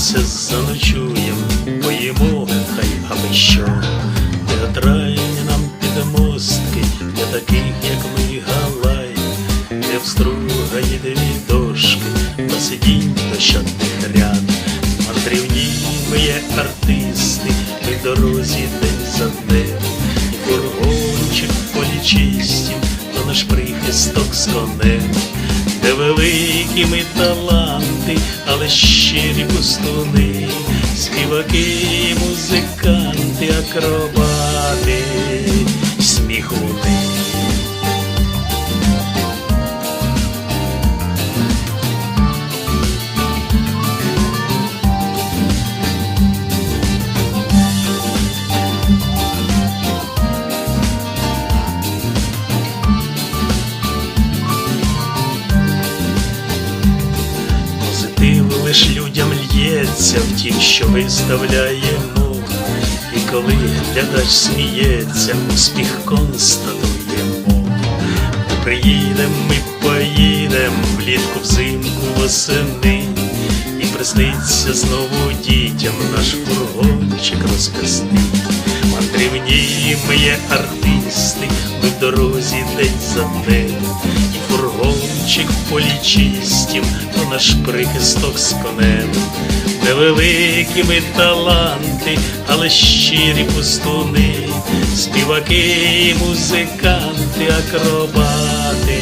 прийдеться заночуєм, поїмо, хай аби що. Театральні нам підмостки для таких, як ми галай, не встругані дві дошки, посидінь до щодних ряд. Мандрівні ми є артисти, ми дорозі день за днем. І фургончик в полі чистім, то наш прихисток з конем. Де великі ми таланти, але щирі пустуни, співаки, музиканти, акробати, лиш людям лється в тім, що виставляємо. І коли глядач сміється, успіх констатуємо. Приїдем, ми поїдем влітку взимку восени. І присниться знову дітям наш фургончик розкасний. Мандрівні ми є артисти, ми в дорозі день за днем. І полічистів полі то наш прихисток з конем. Невеликі ми таланти, але щирі пустуни, співаки, музиканти, акробати,